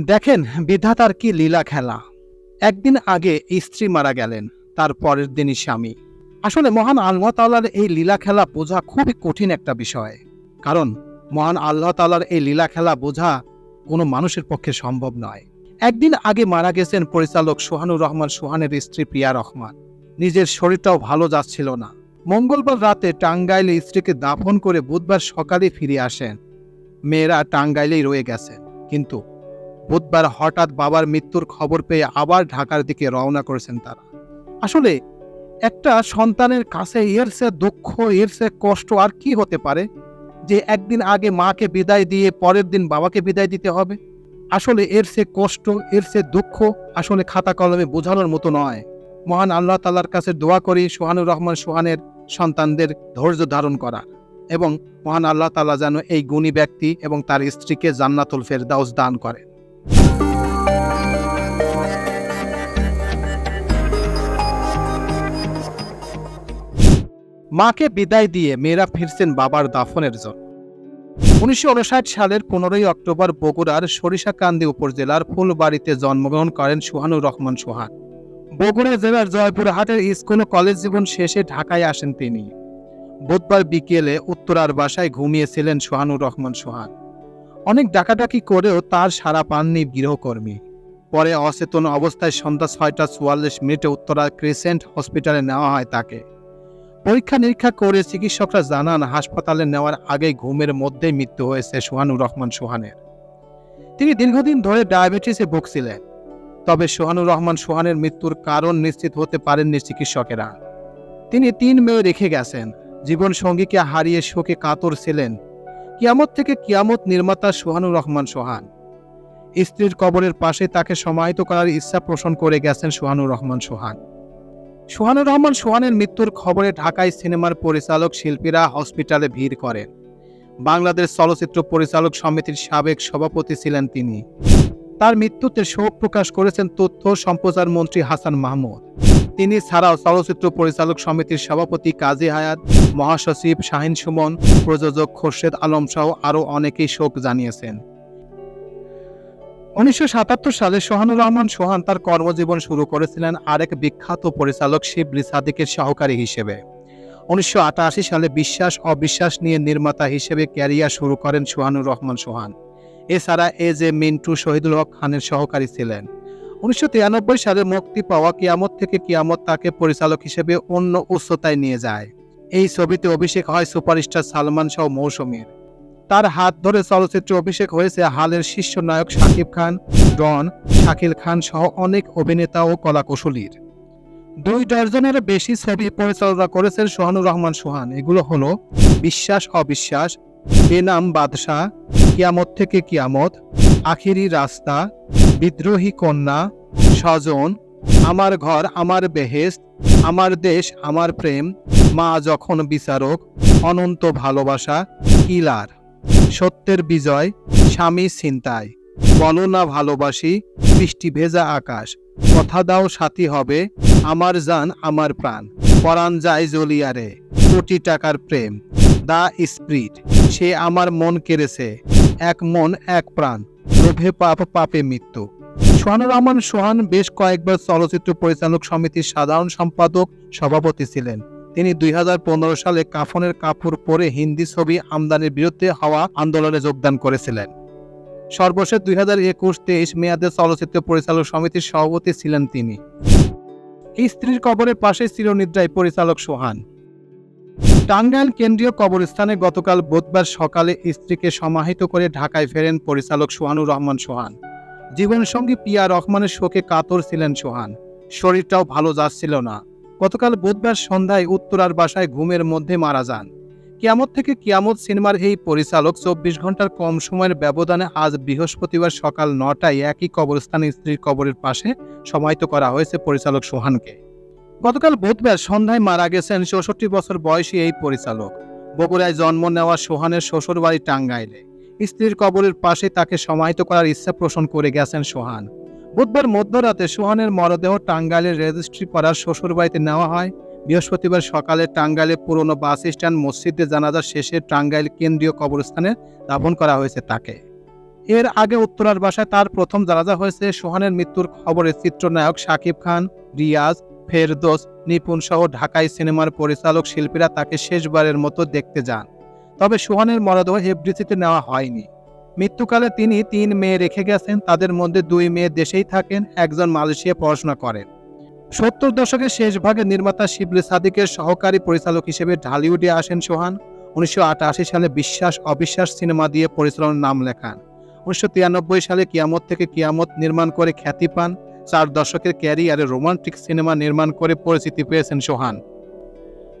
দেখেন বিধাতার কি লীলা খেলা। একদিন আগে স্ত্রী মারা গেলেন, তার পরের দিনই স্বামী। আসলে মহান আল্লাহ তাল্লার এই লীলা খেলা বোঝা খুবই কঠিন একটা বিষয়। কারণ মহান আল্লাহ তাল্লার এই লীলা খেলা বোঝা কোনো মানুষের পক্ষে সম্ভব নয়। একদিন আগে মারা গেছেন পরিচালক সোহানুর রহমান সোহানের স্ত্রী প্রিয়া রহমান। নিজের শরীরটাও ভালো যাচ্ছিল না। মঙ্গলবার রাতে টাঙ্গাইলে স্ত্রীকে দাফন করে বুধবার সকালে ফিরে আসেন। মেয়েরা টাঙ্গাইলেই রয়ে গেছেন কিন্তু বুধবার হঠাৎ বাবার মৃত্যুর খবর পেয়ে আবার ঢাকার দিকে রওনা করেছেন তারা। আসলে একটা সন্তানের কাছে এর সে দুঃখ, এর সে কষ্ট আর কি হতে পারে? যে একদিন আগে মাকে বিদায় দিয়ে পরের দিন বাবাকে বিদায় দিতে হবে? আসলে এর সে কষ্ট, এর সে দুঃখ আসলে খাতা কলমে বোঝানোর মতো নয়। মহান আল্লাহ তাল্লার কাছে দোয়া করি সোহানুর রহমান সোহানের সন্তানদের ধৈর্য ধারণ করা এবং মহান আল্লাহ তাল্লাহ যেন এই গুণী ব্যক্তি এবং তার স্ত্রীকে জান্নাতুল ফেরদাউস দান করে মাকে বিদায় দিয়ে মেয়েরা ফিরছেন বাবার দাফনের জন্য। উনিশশো উনষাট সালের পনেরোই অক্টোবর বগুড়ার সরিষাকান্দি উপজেলার ফুলবাড়িতে জন্মগ্রহণ করেন সুহানুর রহমান সোহান বগুড়া জেলার জয়পুরহাটের স্কুল ও কলেজ জীবন শেষে ঢাকায় আসেন তিনি। বুধবার বিকেলে উত্তরার বাসায় ঘুমিয়েছিলেন সোহানুর রহমান সোহান অনেক ডাকাডাকি করেও তার সারা পাননি গৃহকর্মী। পরে অচেতন অবস্থায় সন্ধ্যা ছয়টা চুয়াল্লিশ মিনিটে উত্তরা ক্রিসেন্ট হসপিটালে নেওয়া হয় তাকে। পরীক্ষা নিরীক্ষা করে চিকিৎসকরা জানান, হাসপাতালে নেওয়ার আগেই ঘুমের মধ্যেই মৃত্যু হয়েছে সোহানুর রহমান সোহানের। তিনি দীর্ঘদিন ধরে ডায়াবেটিসে ভুগছিলেন। তবে সোহানুর রহমান সোহানের মৃত্যুর কারণ নিশ্চিত হতে পারেননি চিকিৎসকেরা। তিনি তিন মেয়ে রেখে গেছেন। জীবন সঙ্গীকে হারিয়ে শোকে কাতর ছিলেন। কিয়ামত থেকে কিয়ামত নির্মাতা সোহানুর রহমান সোহান। স্ত্রীর কবরের পাশে তাকে সমাহিত করার ইচ্ছা পোষণ করে গেছেন সোহানুর রহমান সোহান। সোহানুর রহমান সোহানের মৃত্যুর খবরে ঢাকায় সিনেমার পরিচালক, শিল্পীরা হসপিটালে ভিড় করেন। বাংলাদেশ চলচ্চিত্র পরিচালক সমিতির সাবেক সভাপতি ছিলেন তিনি। তার মৃত্যুতে শোক প্রকাশ করেছেন তথ্য সম্প্রচার মন্ত্রী হাসান মাহমুদ। তিনি ছাড়াও চলচ্চিত্র পরিচালক সমিতির সভাপতি কাজী হায়াত, মহাসচিব শাহিন সুমন, প্রযোজক খোরশেদ আলম সহ আরও অনেকেই শোক জানিয়েছেন। উনিশশো সাতাত্তর সালে সোহানুর রহমান সোহান তার কর্মজীবন শুরু করেছিলেন আরেক বিখ্যাত পরিচালক শিবলি সাদিকের সহকারী হিসেবে। উনিশশো আটাশি সালে বিশ্বাস, অবিশ্বাস নিয়ে নির্মাতা হিসেবে ক্যারিয়ার শুরু করেন সোহানুর রহমান সোহান। এছাড়া এ জে মিন্টু, শহীদুল হক খানের সহকারী ছিলেন। উনিশশো তিরানব্বই সালে মুক্তি পাওয়া কিয়ামত থেকে কিয়ামত তাকে পরিচালক হিসেবে অন্য উচ্চতায় নিয়ে যায়। এই ছবিতে অভিষেক হয় সুপারস্টার সালমান সহ মৌসুমীর। তার হাত ধরে চলচ্চিত্রে অভিষেক হয়েছে হালের শীর্ষ নায়ক শাকিব খান ডন শাকিল খান সহ অনেক অভিনেতা ও কলাকুশলীর। দুই ডজনের বেশি ছবি পরিচালনা করেছেন সোহানুর রহমান সোহান। এগুলো হলো বিশ্বাস, অবিশ্বাস, বেনাম, বাদশাহ, কিয়ামত থেকে কিয়ামত আখিরি রাস্তা, বিদ্রোহী কন্যা, স্বজন, আমার ঘর, আমার বেহেস্ত আমার দেশ, আমার প্রেম, মা যখন বিচারক, অনন্ত ভালোবাসা, কিলার। সত্যের বিজয়, স্বামী চিন্তায় বলো না ভালোবাসি, বৃষ্টি ভেজা আকাশ। কথা দাও সাথী হবে, আমার জান, আমার প্রাণ। পরাণ যায় জলিয়ারে কোটি টাকার প্রেম। দা স্প্রিট, সে আমার মন কেড়েছে। এক মন, এক প্রাণ। লোভে পাপ, পাপে মৃত্যু। সোহানুর রহমান সোহান বেশ কয়েকবার চলচ্চিত্র পরিচালক সমিতির সাধারণ সম্পাদক সভাপতি ছিলেন। তিনি দুই হাজার পনেরো সালে কাফনের কাপড় পরে হিন্দি ছবি আমদানির বিরুদ্ধে হওয়া আন্দোলনে যোগদান করেছিলেন। সর্বশেষ দুই হাজার একুশ তেইশ মেয়াদে চলচ্চিত্র পরিচালক সমিতির সভাপতি ছিলেন তিনি। স্ত্রীর কবরের পাশে চিরনিদ্রায় পরিচালক সোহান। টাঙ্গাইল কেন্দ্রীয় কবরস্থানে গতকাল বুধবার সকালে স্ত্রীকে সমাহিত করে ঢাকায় ফেরেন পরিচালক সোহানুর রহমান সোহান। জীবনসঙ্গী পিয়া রহমানের শোকে কাতর ছিলেন সোহান। শরীরটাও ভালো যাচ্ছিল না। গতকাল বুধবার সন্ধ্যায় উত্তরার বাসায় ঘুমের মধ্যে মারা যান। কিয়ামত থেকে কিয়ামত সিনেমার এই পরিচালক চব্বিশ ঘণ্টার কম সময়ের ব্যবধানে আজ বৃহস্পতিবার সকাল নটায় একই কবরস্থানে স্ত্রীর কবরের পাশে সমাহিত করা হয়েছে পরিচালক সোহানকে। গতকাল বুধবার সন্ধ্যায় মারা গেছেন চৌষট্টি বছর বয়সী এই পরিচালক। বগুড়ায় জন্ম নেওয়া সোহানের শ্বশুরবাড়ি টাঙ্গাইলে। স্ত্রীর কবরের পাশে তাকে সমাহিত করার ইচ্ছা পোষণ করে গেছেন সোহান। বুধবার মধ্যরাতে সোহানের মরদেহ টাঙ্গাইলের রেজিস্ট্রি করার শ্বশুরবাড়িতে নেওয়া হয়। বৃহস্পতিবার সকালে টাঙ্গাইলে পুরনো বাস স্ট্যান্ড মসজিদে জানাজা শেষে টাঙ্গাইল কেন্দ্রীয় কবরস্থানে দাফন করা হয়েছে তাকে। এর আগে উত্তরার বাসায় তার প্রথম জানাজা হয়েছে সোহানের মৃত্যুর খবরে চিত্রনায়ক শাকিব খান, রিয়াজ ফেরদোস, নিপুণ সহ ঢাকাই সিনেমার পরিচালক শিল্পীরা তাকে শেষবারের মতো দেখতে যান। তবে সোহানের মরদেহ এফডিসিতে নেওয়া হয়নি। মৃত্যুকালে তিনি তিন মেয়ে রেখে গেছেন, তাদের মধ্যে দুই মেয়ে দেশেই থাকেন, একজন মালয়েশিয়া পড়াশোনা করেন। সত্তর দশকের শেষ ভাগে নির্মাতা শিবলি সাদিকের সহকারী পরিচালক হিসেবে ঢালিউডে আসেন সোহান। উনিশশো আটাশি সালে বিশ্বাস অবিশ্বাস সিনেমা দিয়ে পরিচালনার নাম লেখান। উনিশশো তিরানব্বই সালে কিয়ামত থেকে কিয়ামত নির্মাণ করে খ্যাতি পান। চার দশকের ক্যারিয়ারে রোমান্টিক সিনেমা নির্মাণ করে পরিচিতি পেয়েছেন সোহান।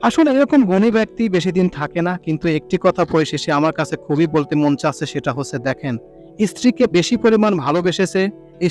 আসলে এরকম গুণী ব্যক্তি বেশি দিন থাকে না, কিন্তু একটি কথা পরিশেষে আমার কাছে খুবই বলতে মন চাচ্ছে, সেটা হচ্ছে, দেখেন, স্ত্রীকে বেশি পরিমাণ ভালোবেসেছে,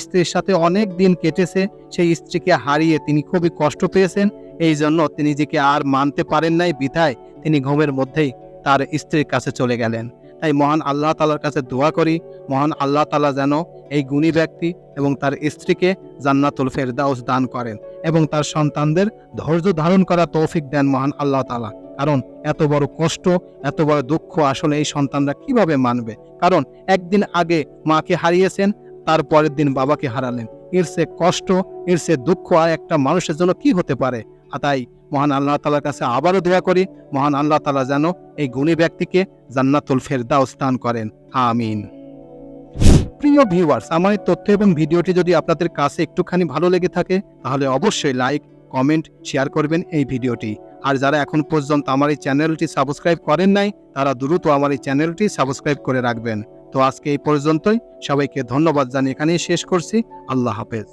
স্ত্রীর সাথে অনেক দিন কেটেছে, সেই স্ত্রীকে হারিয়ে তিনি খুবই কষ্ট পেয়েছেন, এই জন্য তিনি নিজেকে আর মানতে পারেন নাই, বিধায় তিনি ঘুমের মধ্যেই তার স্ত্রীর কাছে চলে গেলেন। তাই মহান আল্লাহ তালার কাছে দোয়া করি, মহান আল্লাহ তালা যেন এই গুণী ব্যক্তি এবং তার স্ত্রীকে জান্নাতুল ফেরদাউস দান করেন এবং তার সন্তানদের ধৈর্য ধারণ করা তৌফিক দেন মহান আল্লাহ তালা কারণ এত বড় কষ্ট, এত বড় দুঃখ আসলে এই সন্তানরা কীভাবে মানবে? কারণ একদিন আগে মাকে হারিয়েছেন, তার পরের দিন বাবাকে হারালেন। এর সে কষ্ট, এর সে দুঃখ আর একটা মানুষের জন্য কি হতে পারে? তাই মহান আল্লাহ তালার কাছে আবারও দোয়া করি, মহান আল্লাহ তালা যেন এই গুণী ব্যক্তিকে জান্নাতুল ফেরদাউস স্থান করেন। আমিন। প্রিয় ভিউয়ার্স আমার এই তথ্য এবং ভিডিওটি যদি আপনাদের কাছে একটুখানি ভালো লেগে থাকে, তাহলে অবশ্যই লাইক কমেন্ট শেয়ার করবেন এই ভিডিওটি। আর যারা এখন পর্যন্ত আমার এই চ্যানেলটি সাবস্ক্রাইব করেন নাই, তারা দ্রুত আমার এই চ্যানেলটি সাবস্ক্রাইব করে রাখবেন। তো আজকে এই পর্যন্তই, সবাইকে ধন্যবাদ জানিয়ে এখানেই শেষ করছি। আল্লাহ হাফেজ।